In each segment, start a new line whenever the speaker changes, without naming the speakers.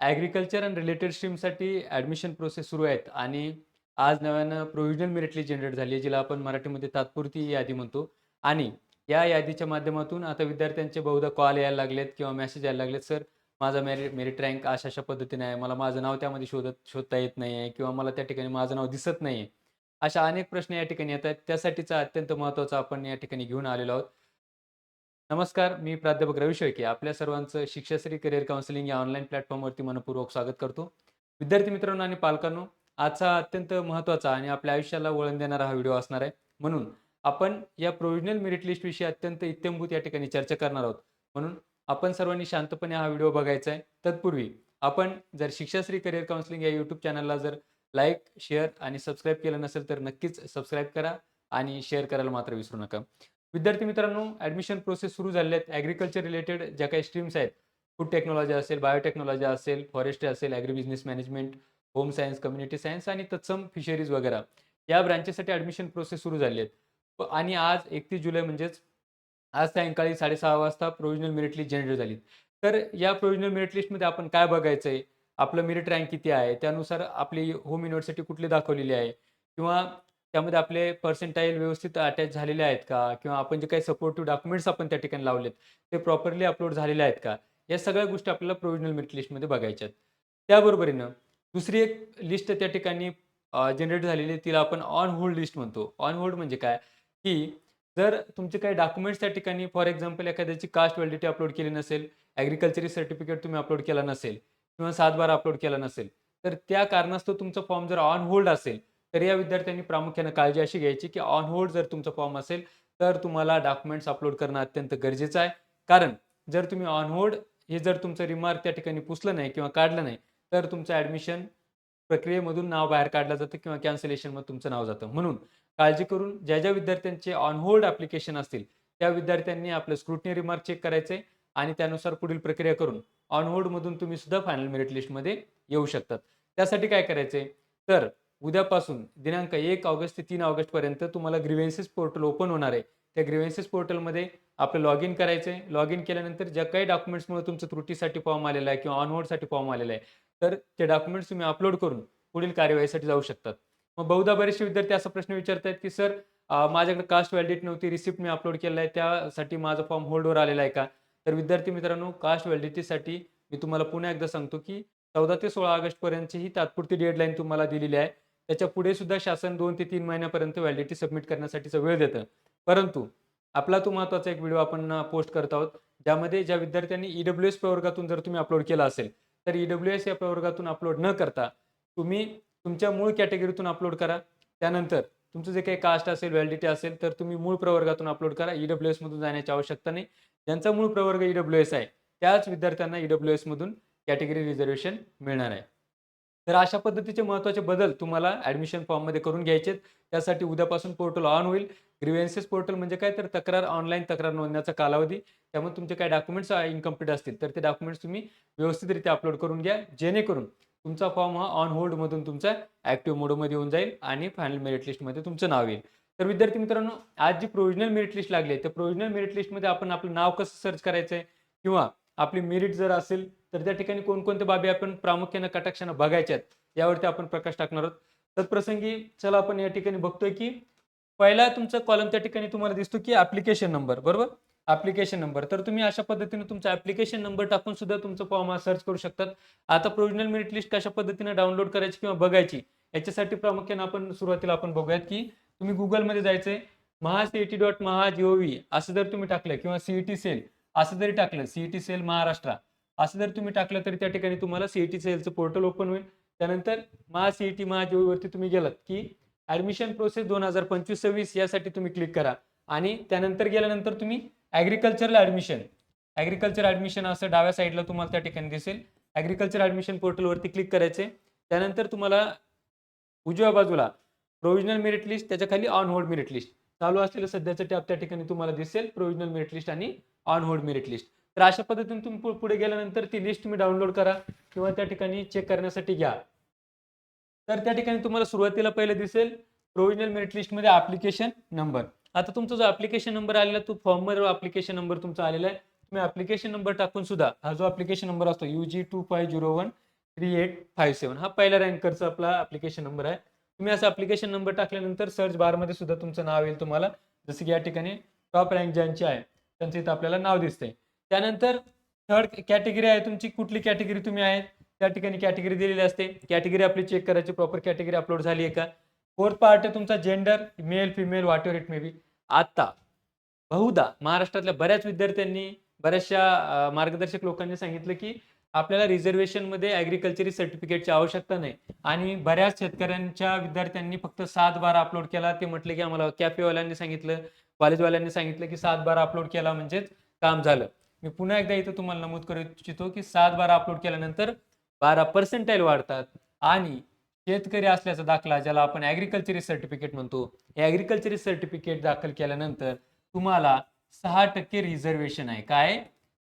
Agriculture and related स्ट्रीमसाठी admission process सुरू आहेत आणि आज नव्यानं प्रोव्हिजनल मेरिटली जनरेट झाली आहे, जिला आपण मराठीमध्ये तात्पुरती यादी म्हणतो आणि या यादीच्या माध्यमातून आता विद्यार्थ्यांचे बहुधा कॉल यायला लागलेत किंवा मेसेज यायला लागलेत, "सर माझा मेरिट मेरिट रँक अशा-अशा पद्धतीने आहे. मला माझं नाव त्यामध्ये शोधत शोधता येत नाही आहे किंवा मला त्या ठिकाणी माझं नाव दिसत नाही आहे." अशा अनेक प्रश्न या ठिकाणी येत आहेत. त्यासाठीचा अत्यंत महत्त्वाचा आपण या ठिकाणी घेऊन आलेलो आहोत. नमस्कार, मी प्राध्यापक रवी शेळके. आपल्या सर्वांचं शिक्षाश्री करिअर काउन्सिलिंग या ऑनलाईन प्लॅटफॉर्मवरती मनपूर्वक स्वागत करतो. विद्यार्थी मित्रांनो आणि पालकांनो, आजचा अत्यंत महत्त्वाचा आणि आपल्या आयुष्याला वळण देणारा हा व्हिडिओ असणार आहे. म्हणून आपण या प्रोव्हिजनल मेरिट लिस्टविषयी अत्यंत इत्यंभूत या ठिकाणी चर्चा करणार आहोत. म्हणून आपण सर्वांनी शांतपणे हा व्हिडिओ बघायचा आहे. तत्पूर्वी आपण जर शिक्षाश्री करिअर काउन्सिलिंग या यूट्यूब चॅनलला जर लाईक, शेअर आणि सबस्क्राईब केलं नसेल तर नक्कीच सबस्क्राईब करा आणि शेअर करायला मात्र विसरू नका. विद्यार्थी मित्रांनो, ॲडमिशन प्रोसेस सुरू झालेल्या आहेत. ॲग्रीकल्चर रिलेटेड ज्या काही स्ट्रीम्स आहेत, फूड टेक्नॉलॉजी असेल, बायोटेक्नॉलॉजी असेल, फॉरेस्ट्री असेल, agri business management, home science, community science आणि तत्सम फिशरीज वगैरे या ब्रांचेससाठी ॲडमिशन प्रोसेस सुरू झाली आहेत. आणि आज 31 जुलै म्हणजेच आज सायंकाळी 6:30 वाजता प्रोव्हिजनल मेरिट लिस्ट जनरेट झाली. तर या प्रोव्हिजनल मेरिट लिस्टमध्ये आपण काय बघायचं आहे? आपलं मेरिट रँक किती आहे? त्यानुसार आपली होम युनिव्हर्सिटी कुठली दाखवलेली आहे? किंवा त्यामध्ये आपले पर्सेंटाइल व्यवस्थित अटॅच झालेले आहेत का? किंवा आपण जे काही सपोर्टिव्ह डॉक्युमेंट्स आपण त्या ठिकाणी लावलेत, ते प्रॉपरली अपलोड झालेले आहेत का? या सगळ्या गोष्टी आपल्याला प्रोव्हिजनल मेरिट लिस्टमध्ये बघायच्यात त्याबरोबरीनं दुसरी एक लिस्ट त्या ठिकाणी जनरेट झालेली आहे, तिला आपण ऑन होल्ड लिस्ट म्हणतो. ऑन होल्ड म्हणजे काय? की जर तुमचे काही डॉक्युमेंट्स त्या ठिकाणी फॉर एक्झाम्पल एखाद्याची कास्ट व्हॅलिडिटी अपलोड केली नसेल, ॲग्रिकल्चरी सर्टिफिकेट तुम्ही अपलोड केला नसेल किंवा 7/12 अपलोड केला नसेल, तर त्या कारणास्तव तुमचा फॉर्म जर ऑन होल्ड असेल, तर या विद्यार्थ्यांनी प्रामुख्याने काळजी अशी घ्यायची, की ऑन होल्ड जर तुमचा फॉर्म असेल, तर तुम्हाला डॉक्युमेंट्स अपलोड करणं अत्यंत गरजेचं आहे. कारण जर तुम्ही ऑन होल्ड हे जर तुमचं रिमार्क त्या ठिकाणी पुसलं नाही किंवा काढलं नाही, तर तुमचं ॲडमिशन प्रक्रियेमधून नाव बाहेर काढलं जातं किंवा कॅन्सलेशनमध्ये तुमचं नाव जातं. म्हणून काळजी करून ज्या-ज्या विद्यार्थ्यांचे ऑन होल्ड ॲप्लिकेशन असतील, त्या विद्यार्थ्यांनी आपलं स्क्रुटनी रिमार्क चेक करायचे आणि त्यानुसार पुढील प्रक्रिया करून ऑन होल्डमधून तुम्ही सुद्धा फायनल मेरिट लिस्टमध्ये येऊ शकतात. त्यासाठी काय करायचंय? तर उद्यापासून दिनांक एक ऑगस्ट ते 3 ऑगस्टपर्यंत तुम्हाला ग्रीव्हन्सेस पोर्टल ओपन होणार आहे. त्या ग्रीव्हन्सेस पोर्टलमध्ये आपलं लॉग इन करायचंय. लॉग इन केल्यानंतर ज्या काही डॉक्युमेंट्समुळे तुमचं त्रुटीसाठी फॉर्म आलेला आहे किंवा ऑन फॉर्म आलेला आहे, तर ते डॉक्युमेंट्स तुम्ही अपलोड करून पुढील कार्यवाहीसाठी जाऊ शकतात. मग बहुधा बरेचसे विद्यार्थी असा प्रश्न विचारतायत, की "सर माझ्याकडे कास्ट व्हॅलिडिटी नव्हती, रिसिप्ट मी अपलोड केला आहे, त्यासाठी माझा फॉर्म होल्डवर आलेला आहे का?" तर विद्यार्थी मित्रांनो, कास्ट व्हॅलिडिटीसाठी मी तुम्हाला पुन्हा एकदा सांगतो, की 14 ते 16 ऑगस्टपर्यंतची ही तात्पुरती डेडलाईन तुम्हाला दिलेली आहे. त्याच्या पुढे सुद्धा शासन दोन ते तीन महिन्यापर्यंत व्हॅलिडिटी सबमिट करण्यासाठीचा वेळ देतं. परंतु आपला तो महत्त्वाचा एक व्हिडिओ आपण पोस्ट करत आहोत, ज्यामध्ये ज्या विद्यार्थ्यांनी ई-डब्ल्यू-एस प्रवर्गातून जर तुम्ही अपलोड केला असेल, तर ई-डब्ल्यू-एस या प्रवर्गातून अपलोड न करता तुम्ही तुमच्या मूळ कॅटेगरीतून अपलोड करा. त्यानंतर तुमचं जे काही कास्ट असेल, व्हॅलिडिटी असेल, तर तुम्ही मूळ प्रवर्गातून अपलोड करा. ई-डब्ल्यू-एसमधून जाण्याची आवश्यकता नाही. ज्यांचा मूळ प्रवर्ग ई-डब्ल्यू-एस आहे, त्याच विद्यार्थ्यांना ई-डब्ल्यू-एसमधून कॅटेगरी रिझर्वेशन मिळणार आहे. तर अशा पद्धतीचे महत्त्वाचे बदल तुम्हाला ॲडमिशन फॉर्ममध्ये करून घ्यायचे आहेत. त्यासाठी उद्यापासून पोर्टल ऑन होईल. ग्रीव्हन्सेस पोर्टल म्हणजे काय? तर तक्रार ऑनलाईन तक्रार नोंदण्याचा कालावधी. त्यामुळे तुमचे काय डॉक्युमेंट्स इन्कम्प्लीट असतील, तर ते डॉक्युमेंट्स तुम्ही व्यवस्थितरित्या अपलोड करून घ्या. जेणेकरून तुमचा फॉर्म हा ऑन होल्डमधून तुमचा ॲक्टिव्ह मोडमध्ये येऊन जाईल आणि फायनल मेरिट लिस्टमध्ये तुमचं नाव येईल. तर विद्यार्थी मित्रांनो, आज जी प्रोविजनल मेरिट लिस्ट लागली आहे, त्या प्रोविजनल मेरिट लिस्टमध्ये आपण आपलं नाव कसं सर्च करायचं आहे किंवा आपली मेरिट जर असेल, तर त्या ठिकाणी कोणकोणत्या बाबी आपण प्रामुख्याने कटाक्षाने बघायच्या आहेत, यावरती आपण प्रकाश टाकणार आहोत. तत्प्रसंगी चला आपण या ठिकाणी बघतोय, की पहिला तुमचा कॉलम त्या ठिकाणी तुम्हाला दिसतो, की ऍप्लिकेशन नंबर बरोबर? Application number. तर तुम्ही अशा पद्धतीने तुमचा ऍप्लिकेशन नंबर टाकून सुद्धा तुमचा फॉर्म हा सर्च करू शकतात. आता प्रोविजनल मेरिट लिस्ट कशा पद्धतीने डाउनलोड करायची किंवा बघायची, याच्यासाठी प्रामुख्याने आपण सुरुवातीला आपण बघूयात, की तुम्ही गुगलमध्ये जायचंय. महासीईटी डॉट महा जीओव्ही असं जर तुम्ही टाकलं किंवा सीईटी सेल असं जरी टाकलं, सीईटी सेल महाराष्ट्र असं जर तुम्ही टाकलं, तरी त्या ठिकाणी तुम्हाला सी-ई-टी सेलचं पोर्टल ओपन होईल. त्यानंतर महा सी-ई-टी तुम्ही गेलात, की ॲडमिशन प्रोसेस 2025-26 यासाठी तुम्ही क्लिक करा आणि त्यानंतर गेल्यानंतर तुम्ही ॲग्रीकल्चरल ॲडमिशन, ॲग्रीकल्चर ॲडमिशन असं डाव्या साईडला तुम्हाला त्या ठिकाणी दिसेल. ॲग्रीकल्चर ॲडमिशन पोर्टलवरती क्लिक करायचे त्यानंतर तुम्हाला उजव्या बाजूला प्रोव्हिजनल मेरिट लिस्ट, त्याच्याखाली ऑन होल्ड मेरिट लिस्ट चालू असलेलं सध्याचं टॅब त्या ठिकाणी तुम्हाला दिसेल. प्रोव्हिजनल मेरिट लिस्ट आणि ऑन होल्ड मेरिट लिस्ट. तर अशा पद्धतीने तुम्ही पुढे गेल्यानंतर ती लिस्ट तुम्ही डाउनलोड करा किंवा त्या ठिकाणी चेक करण्यासाठी घ्या. तर त्या ठिकाणी तुम्हाला सुरुवातीला पहिले दिसेल प्रोव्हिजनल मेरिट लिस्टमध्ये ॲप्लिकेशन नंबर. आता तुमचा जो ॲप्लिकेशन नंबर आलेला तो फॉर्मवर ॲप्लिकेशन नंबर तुमचा आलेला आहे. तुम्ही ॲप्लिकेशन नंबर टाकून सुद्धा हा जो ॲप्लिकेशन नंबर असतो UG2501 three eight five seven हा पहिला रँकरचा आपला ॲप्लिकेशन नंबर आहे तुम्ही असं ॲप्लिकेशन नंबर टाकल्यानंतर सर्च बारमध्ये सुद्धा तुमचं नाव येईल तुम्हाला जसं की या ठिकाणी टॉप रँक ज्यांची आहे त्यांचं इथं आपल्याला नाव दिसतंय त्यानंतर थर्ड कॅटेगरी आहे तुमची. कुठली कॅटेगरी तुम्ही आहे त्या ठिकाणी कॅटेगरी दिलेली असते. कॅटेगरी आपली चेक करायची. प्रॉपर कॅटेगरी अपलोड झाली आहे का? फोर्थ पार्ट आहे तुमचा gender male female whatever it may be आता बहुधा महाराष्ट्रातल्या बऱ्याच विद्यार्थ्यांनी बऱ्याचशा मार्गदर्शक लोकांनी सांगितलं की आपल्याला रिझर्वेशनमध्ये ॲग्रिकल्चरी सर्टिफिकेटची आवश्यकता नाही. आणि बऱ्याच शेतकऱ्यांच्या विद्यार्थ्यांनी फक्त सात बारा अपलोड केला. ते म्हटले की आम्हाला कॅफेवाल्यांनी सांगितलं कॉलेजवाल्यांनी सांगितलं की सात बारा अपलोड केला म्हणजेच काम झालं. मी पुन्हा एकदा इथं तुम्हाला नमूद करू इच्छितो की सात बारा अपलोड केल्यानंतर बारा पर्सेंटाईल वाढतात. आणि शेतकरी असल्याचा दाखला ज्याला आपण ॲग्रिकल्चरी सर्टिफिकेट म्हणतो हे ॲग्रिकल्चरी सर्टिफिकेट दाखल केल्यानंतर तुम्हाला सहा टक्के रिझर्वेशन आहे. काय?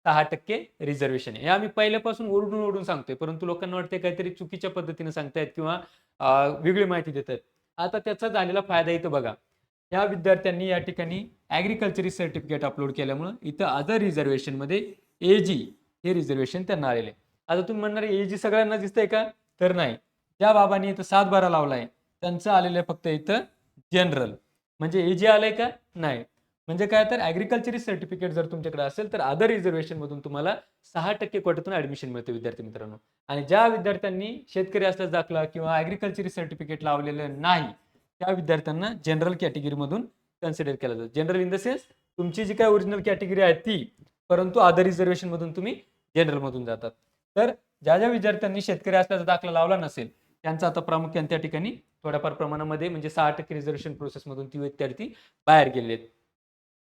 सहा टक्के रिझर्वेशन आहे. हे आम्ही पहिल्यापासून ओरडून ओरडून सांगतोय परंतु लोकांना वाटते काहीतरी चुकीच्या पद्धतीने सांगतायत किंवा वेगळी माहिती देतात. आता त्याचा झालेला फायदा इथं बघा. या विद्यार्थ्यांनी या ठिकाणी ॲग्रिकल्चरी सर्टिफिकेट अपलोड केल्यामुळं इथं अदर रिझर्वेशनमध्ये ए जी हे रिझर्वेशन त्यांना आलेले आहे. आता तुम्ही म्हणणार ए जी सगळ्यांना दिसतंय का? तर नाही. ज्या बाबांनी इथं सात बारा लावलाय त्यांचं आलेलं आहे फक्त इथं जनरल म्हणजे ए जी आलंय का? नाही. म्हणजे काय तर ॲग्रिकल्चरी सर्टिफिकेट जर तुमच्याकडे असेल तर अदर रिझर्वेशन मधून तुम्हाला सहा टक्के कोट्यातून ऍडमिशन मिळते विद्यार्थी मित्रांनो. आणि ज्या विद्यार्थ्यांनी शेतकरी असल्यास दाखला किंवा ॲग्रिकल्चरी सर्टिफिकेट लावलेलं नाही त्या विद्यार्थ्यांना जनरल कॅटेगरीमधून कन्सिडर केलं जातं. जनरल इन द सेन्स तुमची जी काय ओरिजिनल कॅटेगरी आहे ती परंतु अदर रिझर्वेशन मधून तुम्ही जनरल मधून जातात. तर ज्या ज्या विद्यार्थ्यांनी शेतकरी असल्याचा दाखला लावला नसेल त्यांचा आता प्रामुख्याने त्या ठिकाणी थोड्याफार प्रमाणामध्ये म्हणजे सहा टक्के रिझर्वेशन प्रोसेसमधून ती विद्यार्थी बाहेर गेलेले आहेत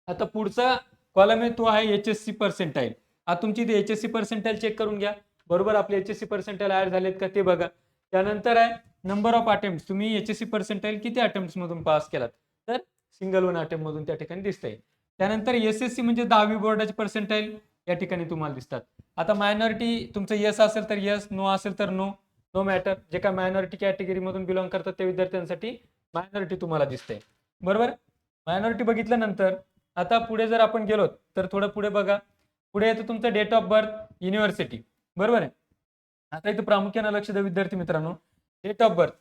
आता पुढचा कॉलम आहे तो आहे एच एस सी पर्सेंटाईल आता तुमची इथे H S C percentile check करून घ्या. बरोबर आपले H S C percentile add झालेत का ते बघा. त्यानंतर आहे नंबर ऑफ अटेम्प्ट तुम्ही एच एस सी पर्सेंटाईल किती अटेम्प्ट मधून पास केलात? तर सिंगल वन अटेम्प्ट मधून त्या ठिकाणी दिसतंय. त्यानंतर एस एस सी म्हणजे दहावी बोर्डाची पर्सेंटाईल या ठिकाणी तुम्हाला दिसतात. आता मायनॉरिटी तुमचं यस असेल तर यस नो असेल तर नो नो मॅटर जे काय मायनॉरिटी कॅटेगरी मधून बिलॉंग करतात त्या विद्यार्थ्यांसाठी मायनॉरिटी तुम्हाला दिसते बरोबर? मायनॉरिटी बघितल्यानंतर आता पुढे जर आपण गेलो तर थोडं पुढे बघा. पुढे येतं तुमचं डेट ऑफ बर्थ युनिव्हर्सिटी बरोबर आहे? आता इथं प्रामुख्यानं लक्ष द्या विद्यार्थी मित्रांनो. Date of birth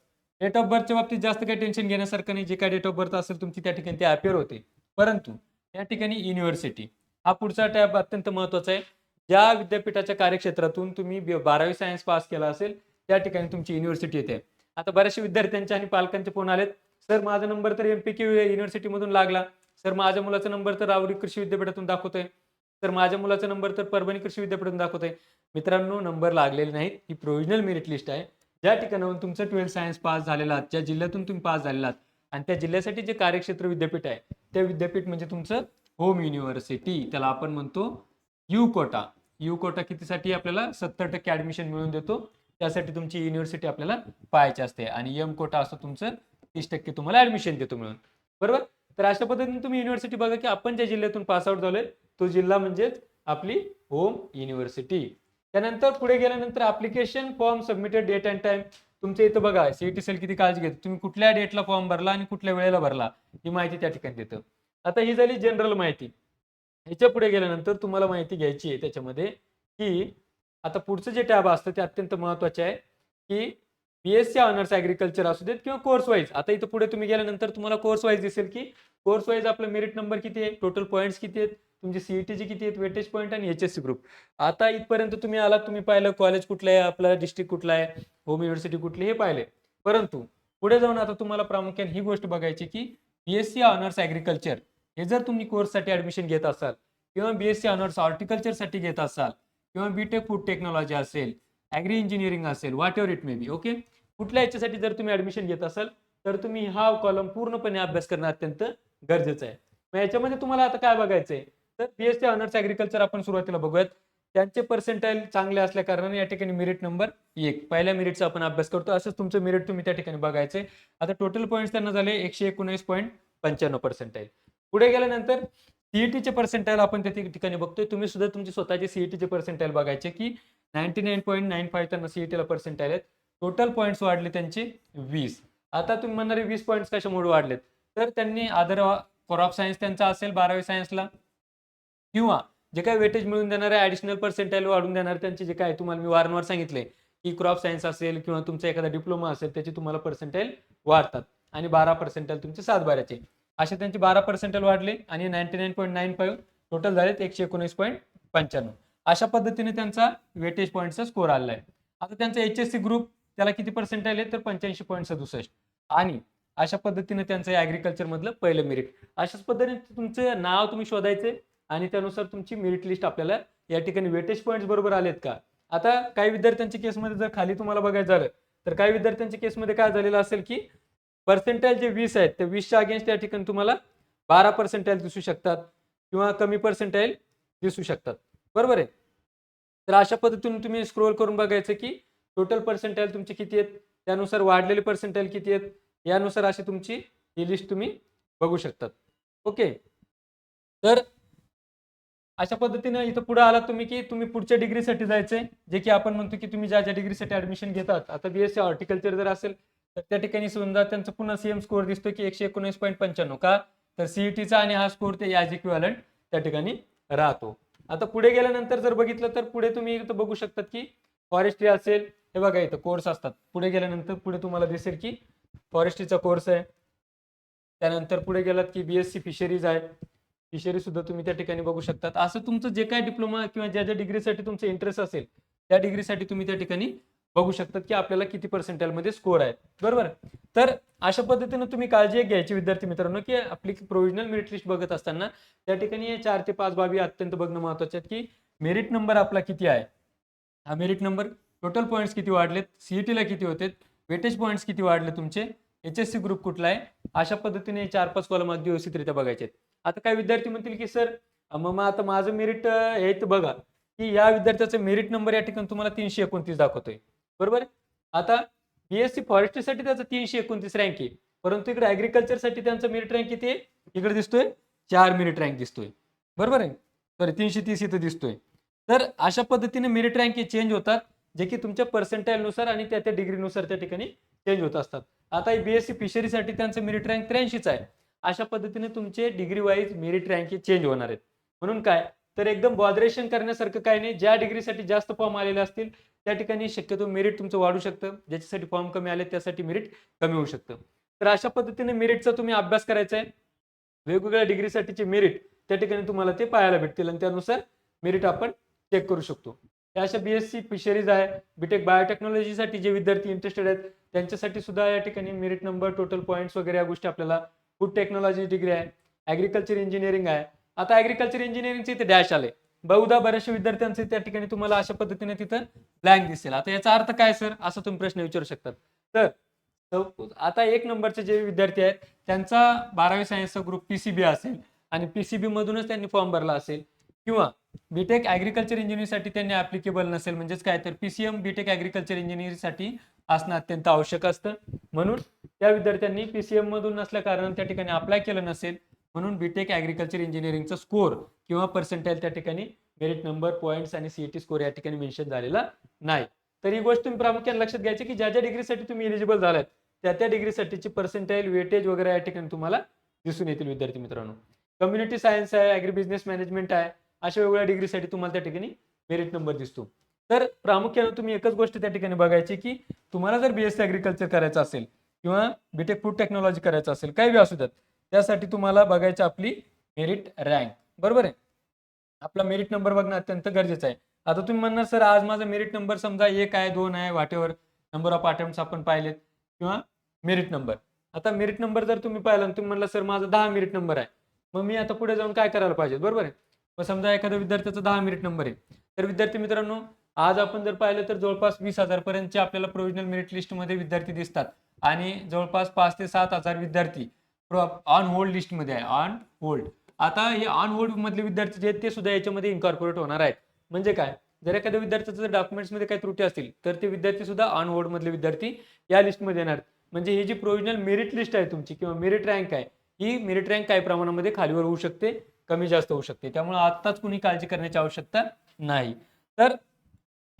date of बर्थच्या बाबतीत जास्त काही टेन्शन घेण्यासारखं नाही. जे काय डेट ऑफ बर्थ असेल तुमची त्या ठिकाणी ते अपेअर होते. परंतु या ठिकाणी युनिव्हर्सिटी हा पुढचा टॅब अत्यंत महत्त्वाचा आहे. ज्या विद्यापीठाच्या कार्यक्षेत्रातून तुम्ही बारावी सायन्स पास केला असेल त्या ठिकाणी तुमची युनिव्हर्सिटी येते. आता बऱ्याचशा विद्यार्थ्यांचे आणि पालकांचे फोन आलेत. सर माझा नंबर तर एम पी क्यू युनिव्हर्सिटीमधून लागला. सर माझ्या मुलाचा नंबर तर रावरी कृषी विद्यापीठातून दाखवतोय. तर माझ्या मुलाचा नंबर तर परभणी कृषी विद्यापीठातून दाखवतोय. मित्रांनो नंबर लागलेले नाहीत. ही प्रोव्हिजनल मेरिट लिस्ट आहे. ज्या ठिकाणाहून तुमचं ट्वेल्थ सायन्स पास झालेला आहात ज्या जिल्ह्यातून तुम्ही पास झालेला आहात आणि त्या जिल्ह्यासाठी जे कार्यक्षेत्र विद्यापीठ आहे ते विद्यापीठ म्हणजे तुमचं होम युनिव्हर्सिटी. त्याला आपण म्हणतो यू कोटा. यू कोटा कितीसाठी आपल्याला? सत्तर टक्के ऍडमिशन मिळवून देतो. त्यासाठी तुमची युनिव्हर्सिटी आपल्याला पाहायची असते. आणि एम कोटा असं तुमचं तीस टक्के तुम्हाला ऍडमिशन देतो मिळून बरोबर? तर अशा पद्धतीने तुम्ही युनिव्हर्सिटी बघा की आपण ज्या जिल्ह्यातून पास आउट झालोय तो जिल्हा म्हणजेच आपली होम युनिव्हर्सिटी त्यानंतर पुढे गेल्यानंतर application form submitted date and time तुमच्या इथं बघा सीईटी सेल किती काळजी घेतो. तुम्ही कुठल्या डेटला फॉर्म भरला आणि कुठल्या वेळेला भरला ही माहिती त्या ठिकाणी देतं. आता ही झाली जनरल माहिती. ह्याच्या पुढे गेल्यानंतर तुम्हाला माहिती घ्यायची आहे त्याच्यामध्ये की आता पुढचं जे टॅब असतं ते अत्यंत महत्त्वाचे आहे की B S C honours agriculture असू देत किंवा कोर्स वाईज आता इथं पुढे तुम्ही गेल्यानंतर तुम्हाला कोर्स वाईज दिसेल की कोर्स वाईज आपलं मेरिट नंबर किती आहे टोटल पॉईंट्स किती आहेत तुमचे सीईटीचे किती आहेत वेटेज पॉईंट आणि एच एस सी ग्रुप आता इथपर्यंत तुम्ही आलात तुम्ही पाहिलं कॉलेज कुठलं आहे आपला डिस्ट्रिक्ट कुठला आहे होम युनिव्हर्सिटी कुठली हे पाहिले. परंतु पुढे जाऊन आता तुम्हाला प्रामुख्याने ही गोष्ट बघायची की B S C honours agriculture हे जर तुम्ही कोर्ससाठी ऍडमिशन घेत असाल किंवा बी एस सी ऑनर्स हॉर्टिकल्चरसाठी घेत असाल किंवा बी टेक फूड टेक्नॉलॉजी असेल ॲग्री इंजिनिअरिंग असेल whatever it may be okay कुठल्या याच्यासाठी जर तुम्ही ऍडमिशन घेत असाल तर तुम्ही हा कॉलम पूर्णपणे अभ्यास करणं अत्यंत गरजेचं आहे. मग याच्यामध्ये तुम्हाला आता काय बघायचं आहे तर B S C honours agriculture आपण सुरुवातीला बघूयात. त्यांचे पर्सेंटाईल चांगले असल्या कारणाने या ठिकाणी मेरिट नंबर एक. पहिल्या मेरिटचा आपण अभ्यास करतो. असंच तुमचं मेरिट तुम्ही त्या ठिकाणी बघायचे आता टोटल पॉईंट्स त्यांना झाले एकशे एकोणीस पॉईंट पंच्याण्णव पर्सेंटाईल पुढे गेल्यानंतर सीईटीचे पर्सेंटाईल आपण त्या ठिकाणी बघतोय. तुम्ही सुद्धा तुमचे स्वतःचे सीईटीचे पर्सेंटाईल बघायचे की ninety nine point nine five त्यांना सीईटीला पर्सेंटाईल आहेत. टोटल पॉईंट्स वाढले त्यांचे वीस. आता तुम्ही म्हणणारे वीस पॉईंट्स कशामुळे वाढलेत? तर त्यांनी आदर क्रॉप सायन्स त्यांचा असेल बारावी सायन्सला किंवा जे काही वेटेज मिळून देणार आहे ऍडिशनल पर्सेंटाईल वाढून देणार त्यांचे जे काय तुम्हाला मी वारंवार सांगितले की क्रॉप सायन्स असेल किंवा तुमचा एखादा डिप्लोमा असेल त्याची तुम्हाला पर्सेंटाईल वाढतात. आणि बारा पर्सेंटाईल तुमचे सात बाराचे. असे त्यांचे बारा पर्सेंटाईल वाढले आणि ninety nine point nine five total झालेत एकशे एकोणीस पॉईंट पंच्याण्णव. अशा पद्धतीने त्यांचा वेटेज पॉईंटचा स्कोर आलेला आहे. आता त्यांचा एच एस सी ग्रुप त्याला किती पर्सेंटाईल आहे तर पंच्याऐंशी पॉईंट सदुसष्ट. आणि अशा पद्धतीने त्यांचं ॲग्रिकल्चरमधलं पहिलं मेरिट अशाच पद्धतीने तुमचं नाव तुम्ही शोधायचे. आणि त्यानुसार तुमची मेरिट लिस्ट आपल्याला या ठिकाणी वेटेज पॉईंट्स बरोबर आलेत का? आता काही विद्यार्थ्यांच्या केसमध्ये जर खाली तुम्हाला बघायचं झालं तर काही विद्यार्थ्यांच्या केसमध्ये काय झालेलं असेल की पर्सेंटाइल जे वीस आहेत ते वीसच्या अगेन्स्ट या ठिकाणी तुम्हाला बारा पर्सेंटाईल दिसू शकतात किंवा कमी पर्सेंटाईल दिसू शकतात. बरोबर आहे? तर अशा पद्धतीने तुम्ही स्क्रोल करून बघायचं की टोटल पर्सेंटाईल तुमचे किती आहेत त्यानुसार वाढलेले पर्सेंटाईल किती आहेत यानुसार अशी तुमची ही लिस्ट तुम्ही बघू शकतात. ओके तर अशा पद्धतीनं इथं पुढे आलात तुम्ही की तुम्ही पुढच्या डिग्रीसाठी जायचंय जे की आपण म्हणतो की तुम्ही ज्या ज्या डिग्रीसाठी ऍडमिशन घेतात आता बीएससी हॉर्टिकल्चर जर असेल तर त्या ठिकाणी समजा त्यांचा पुन्हा सेम स्कोअर दिसतो की एकशे एकोणीस पॉईंट पंच्याण्णव का? तर सीईटीचा आणि हा स्कोअर ते याज इक्विवलंट त्या ठिकाणी राहतो. आता पुढे गेल्यानंतर जर बघितलं तर पुढे तुम्ही इथं बघू शकतात की फॉरेस्ट्री असेल हे बघा इथं कोर्स असतात. पुढे गेल्यानंतर पुढे तुम्हाला दिसेल की फॉरेस्ट्रीचा कोर्स आहे. त्यानंतर पुढे गेलात की बीएससी फिशरीज आहे. फिशरी सुद्धा तुम्ही त्या ठिकाणी बघू शकतात. असं तुमचं जे काय डिप्लोमा किंवा ज्या ज्या डिग्रीसाठी तुमचं इंटरेस्ट असेल त्या डिग्रीसाठी तुम्ही त्या ठिकाणी बघू शकतात की आपल्याला किती पर्सेंटेजमध्ये मध्ये स्कोअर आहे. बरोबर? तर अशा पद्धतीनं तुम्ही काळजी एक घ्यायची विद्यार्थी मित्रांनो की आपली प्रोव्हिजनल मेरिट लिस्ट बघत असताना त्या ठिकाणी या चार ते पाच बाबी अत्यंत बघणं महत्त्वाचे आहेत की मेरिट नंबर आपला किती आहे? हा मेरिट नंबर टोटल पॉईंट्स किती वाढलेत? सीईटीला किती होते वेटेज पॉईंट्स किती वाढले तुमचे? एच एस सी ग्रुप कुठला आहे? अशा पद्धतीने चार पाच कॉलम अगदी व्यवस्थितरित्या बघायचे आहेत. आता काय विद्यार्थी म्हणतील की सर मग मग आता माझं मेरिट हे बघा की या विद्यार्थ्याचं मेरिट नंबर या ठिकाणी तुम्हाला तीनशे एकोणतीस दाखवतोय. बरोबर? आता बीएससी फॉरेस्ट्रीसाठी त्याचं तीनशे एकोणतीस रँक आहे. परंतु इकडे ॲग्रिकल्चरसाठी त्यांचं मेरिट रँक किती आहे? इकडे दिसतोय चार मेरिट रँक दिसतोय. बरोबर आहे? सॉरी तीनशे तीस इथं दिसतोय. तर अशा पद्धतीने मेरिट रँक हे चेंज होतात जे की तुमच्या पर्सेंटाईलनुसार आणि त्या त्या डिग्रीनुसार त्या ठिकाणी चेंज होत असतात. आता बीएससी फिशरीसाठी त्यांचं मेरिट रँक त्र्याऐंशीच आहे. अशा पद्धतीने तुमचे डिग्री वाईज मेरिट रँक हे चेंज होणार आहेत. म्हणून काय? तर एकदम बॉदरेशन करण्यासारखं काय नाही. ज्या डिग्रीसाठी जास्त फॉर्म आलेले असतील त्या ठिकाणी शक्यतो मेरिट तुमचं वाढू शकतं. ज्याच्यासाठी फॉर्म कमी आले त्यासाठी मेरिट कमी होऊ शकतं. तर अशा पद्धतीने मेरिटचा तुम्ही अभ्यास करायचा आहे. वेगवेगळ्या डिग्रीसाठीचे मेरिट त्या ठिकाणी तुम्हाला ते पाहायला भेटतील आणि त्यानुसार मेरिट आपण चेक करू शकतो. अशा बी एस सी फिशरीज आहे. बीटेक बायोटेक्नॉलॉजीसाठी जे विद्यार्थी इंटरेस्टेड आहेत त्यांच्यासाठी सुद्धा या ठिकाणी मेरिट नंबर टोटल पॉईंट्स वगैरे या गोष्टी आपल्याला फूड टेक्नॉलॉजी डिग्री आहे. ॲग्रिकल्चर इंजिनिअरिंग आहे. आता ॲग्रिकल्चर इंजिनिअरिंगचे इथे डॅश आले. बहुधा बऱ्याचशा विद्यार्थ्यांचे त्या ठिकाणी तुम्हाला अशा पद्धतीने तिथं ब्लँक दिसेल. आता याचा अर्थ काय सर असं तुम्ही प्रश्न विचारू शकतात. तर आता एक नंबरचे जे विद्यार्थी आहेत त्यांचा बारावी सायन्सचा ग्रुप पीसीबी असेल आणि पीसीबी मधूनच त्यांनी फॉर्म भरला असेल. किंवा बीटेक ॲग्रिकल्चर इंजिनिअरिंगसाठी त्यांनी ऍप्लिकेबल नसेल म्हणजेच काय? तर पीसीएम बीटेक ॲग्रिकल्चर इंजिनिअरिंगसाठी असणं अत्यंत आवश्यक असतं. म्हणून त्या विद्यार्थ्यांनी पीसीएम मधून नसल्या कारण त्या ठिकाणी अप्लाय केलं नसेल म्हणून बीटेक ऍग्रिकल्चर इंजिनिअरिंगचा स्कोर किंवा पर्सेंटाईल त्या ठिकाणी मेरिट नंबर पॉईंट्स आणि सीईटी स्कोर या ठिकाणी मेन्शन झालेला नाही. तर ही गोष्ट तुम्ही प्रामुख्याने लक्षात घ्यायची की ज्या ज्या डिग्रीसाठी तुम्ही एलिजिबल झालात त्या त्या डिग्रीसाठीची पर्सेंटाईल वेटेज वगैरे या ठिकाणी तुम्हाला दिसून येतील विद्यार्थी मित्रांनो. कम्युनिटी सायन्स आहे ॲग्री बिझनेस मॅनेजमेंट आहे अशा वेगवेगळ्या डिग्रीसाठी तुम्हाला त्या ठिकाणी मेरिट नंबर दिसतो. तर प्रामुख्याने तुम्ही एकच गोष्ट त्या ठिकाणी बघायची की तुम्हाला जर बीएससी ॲग्रिकल्चर करायचं असेल किंवा बीटेक फूड टेक्नॉलॉजी करायचं असेल काही बी असू द्यात त्यासाठी तुम्हाला बघायची आपली मेरिट रँक बरोबर आहे? आपला मेरिट नंबर बघणं अत्यंत गरजेचं आहे. आता तुम्ही म्हणणार सर आज माझा मेरिट नंबर समजा एक आहे दोन आहे वाटेवर नंबर ऑफ अटेम्प्ट आपण पाहिलेत किंवा मेरिट नंबर आता मेरिट नंबर जर तुम्ही पाहिला तुम्ही म्हणला सर माझा दहा मेरिट नंबर आहे. मग मी आता पुढे जाऊन काय करायला पाहिजे? बरोबर आहे? मग समजा एखाद्या विद्यार्थ्याचा दहा मेरिट नंबर आहे. तर विद्यार्थी मित्रांनो आज आपण जर पाहिलं तर जवळपास वीस हजार पर्यंतचे आपल्याला प्रोव्हिजनल मेरिट लिस्टमध्ये विद्यार्थी दिसतात. आणि जवळपास पाच ते सात हजार विद्यार्थी ऑन होल्ड लिस्टमध्ये आहे. ऑन होल्ड आता हे ऑन होल्ड मधले विद्यार्थी जे आहेत ते सुद्धा याच्यामध्ये इन्कॉर्पोरेट होणार आहेत. म्हणजे काय? जर एखाद्या विद्यार्थ्याचं जर डॉक्युमेंट्समध्ये काही त्रुटी असतील तर ते विद्यार्थी सुद्धा ऑन होल्ड मधले विद्यार्थी या लिस्टमध्ये येणार. म्हणजे ही जी प्रोव्हिजनल मेरिट लिस्ट आहे तुमची किंवा मेरिट रँक आहे ही मेरिट रँक काही प्रमाणामध्ये खालीवर होऊ शकते कमी जास्त होऊ शकते. त्यामुळे आत्ताच कुणी काळजी करण्याची आवश्यकता नाही. तर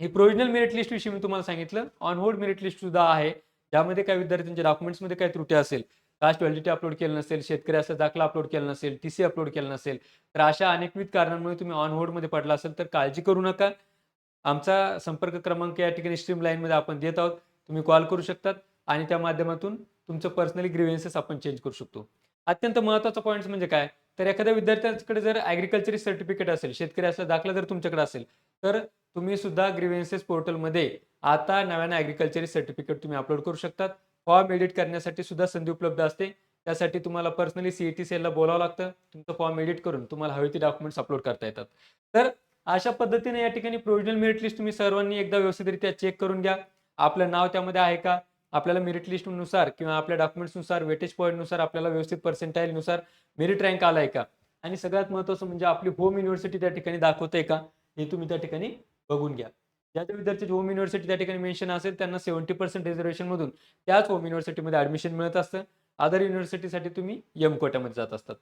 हे प्रोव्हिजनल मेरिट लिस्ट विषयी मी तुम्हाला सांगितलं. ऑन होल्ड मेरिट लिस्ट सुद्धा आहे. ज्यामध्ये काही विद्यार्थ्यांच्या डॉक्युमेंट्समध्ये काही त्रुटी असेल. कास्ट व्हॅलिडिटी अपलोड केलं नसेल शेतकरी असा दाखला अपलोड केला नसेल टी सी अपलोड केलं नसेल तर अशा अनेकविध कारणांमुळे तुम्ही ऑन होल्डमध्ये पडला असेल तर काळजी करू नका. आमचा संपर्क क्रमांक या ठिकाणी स्ट्रीम लाईनमध्ये आपण देत आहोत. तुम्ही कॉल करू शकतात आणि त्या माध्यमातून तुमचं पर्सनली ग्रीव्हन्सेस आपण चेंज करू शकतो. अत्यंत महत्त्वाचा पॉईंट म्हणजे काय? तर एखाद्या विद्यार्थ्याकडे जर ॲग्रिकल्चर सर्टिफिकेट असेल शेतकरी असला दाखला जर तुमच्याकडे असेल तर तुम्ही सुद्धा ग्रीव्हन्सेस पोर्टलमध्ये आता नव्यानं ॲग्रिकल्चर सर्टिफिकेट तुम्ही अपलोड करू शकतात. फॉर्म एडिट करण्यासाठी सुद्धा संधी उपलब्ध असते. त्यासाठी तुम्हाला पर्सनली सी ई टी सेलला बोलावं लागतं. तुमचं फॉर्म एडिट करून तुम्हाला हवे ती डॉक्युमेंट्स अपलोड करता येतात. तर अशा पद्धतीने या ठिकाणी प्रोविजनल मेरिट लिस्ट तुम्ही सर्वांनी एकदा व्यवस्थितरित्या चेक करून घ्या. आपलं नाव त्यामध्ये आहे का? आपल्याला मेरिट लिस्टनुसार किंवा आपल्या डॉक्युमेंट्सनुसार वेटेज पॉईंटनुसार आपल्याला व्यवस्थित पर्सेंटाईलनुसार मेरिट रँक आलाय का? आणि सगळ्यात महत्त्वाचं म्हणजे आपली होम युनिव्हर्सिटी त्या ठिकाणी दाखवते का? हे तुम्ही त्या ठिकाणी बघून घ्या. ज्या ज्या विद्यार्थ्यांची होम युनिव्हर्सिटी त्या ठिकाणी मेन्शन असेल त्यांना सेव्हन्टी पर्सेंट रिझर्वेशनमधून त्याच होम युनिव्हर्सिटीमध्ये ॲडमिशन मिळत असतं. अदर युनिव्हर्सिटीसाठी तुम्ही यम कोट्यामध्ये जात असतात.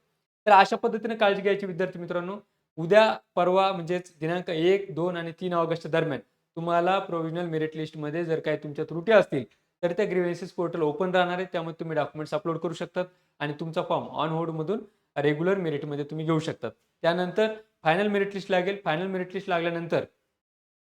तर अशा पद्धतीने काळजी घ्यायची विद्यार्थी मित्रांनो. उद्या परवा म्हणजेच दिनांक एक दोन आणि तीन ऑगस्ट दरम्यान तुम्हाला प्रोव्हिजनल मेरिट लिस्टमध्ये जर काही तुमच्या त्रुटी असतील तर त्या ग्रीव्हन्सेस पोर्टल ओपन राहणार आहे. त्यामध्ये तुम्ही डॉक्युमेंट्स अपलोड करू शकतात. आणि तुमचा फॉर्म ऑन होल्डमधून रेग्युलर मेरिटमध्ये तुम्ही घेऊ शकतात. त्यानंतर फायनल मेरिट लिस्ट लागेल. फायनल मेरिट लिस्ट लागल्यानंतर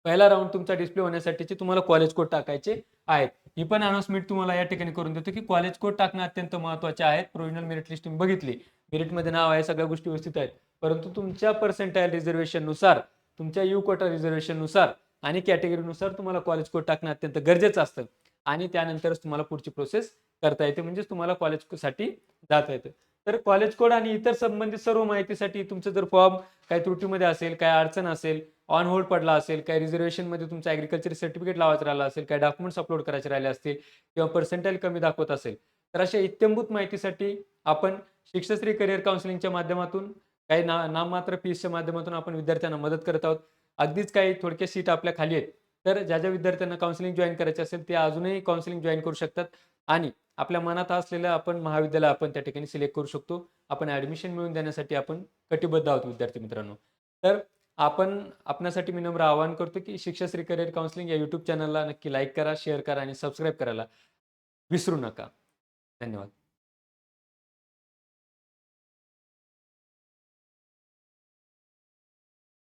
पहिला राऊंड तुमचा डिस्प्ले होण्यासाठीचे तुम्हाला कॉलेज कोड टाकायचे आहेत. ही पण अनाउन्समेंट तुम्हाला या ठिकाणी करून देतो की कॉलेज कोड टाकणं अत्यंत महत्त्वाचे आहेत. प्रोविजनल मेरिट लिस्ट तुम्ही बघितली. मेरिटमध्ये नाव आहे सगळ्या गोष्टी व्यवस्थित आहेत. परंतु तुमच्या पर्सेंटाईल रिझर्वेशननुसार तुमच्या यू कोटा रिझर्वेशननुसार आणि कॅटेगरीनुसार तुम्हाला कॉलेज कोड टाकणं अत्यंत गरजेचं असतं. आणि त्यानंतरच तुम्हाला पुढची प्रोसेस करता येते. म्हणजेच तुम्हाला कॉलेजसाठी जाता येतं. तर कॉलेज कोड आणि इतर संबंधित सर्व माहितीसाठी तुमचं जर फॉर्म काही त्रुटीमध्ये असेल काय अडचण असेल ऑन होल्ड पडला असेल काही रिझर्वेशनमध्ये तुमचं ॲग्रिकल्चर सर्टिफिकेट लावायचं राहिलं असेल काही डॉक्युमेंट्स अपलोड करायचे राहिले असतील किंवा पर्सेंटाईल कमी दाखवत असेल तर अशा इत्यंभूत माहितीसाठी आपण शिक्षश्री करिअर काउन्सिलिंगच्या माध्यमातून काही ना नाममात्र फीसच्या माध्यमातून आपण विद्यार्थ्यांना मदत करत आहोत. अगदीच काही थोडक्या सीट आपल्या खाली आहेत. तर ज्या ज्या विद्यार्थ्यांना काउन्सिलिंग जॉईन करायचे असेल ते अजूनही काउन्सिलिंग जॉईन करू शकतात. आणि आपल्या मनात असलेलं आपण महाविद्यालय आपण त्या ठिकाणी सिलेक्ट करू शकतो. आपण ॲडमिशन मिळवून देण्यासाठी आपण कटिबद्ध आहोत विद्यार्थी मित्रांनो. तर आपण आपणासाठी मी नम्र आवाहन करतो की शिक्षाश्री करिअर काउन्सिलिंग या यूट्यूब चॅनलला नक्की लाईक करा शेअर करा आणि सबस्क्राईब करायला विसरू नका. धन्यवाद.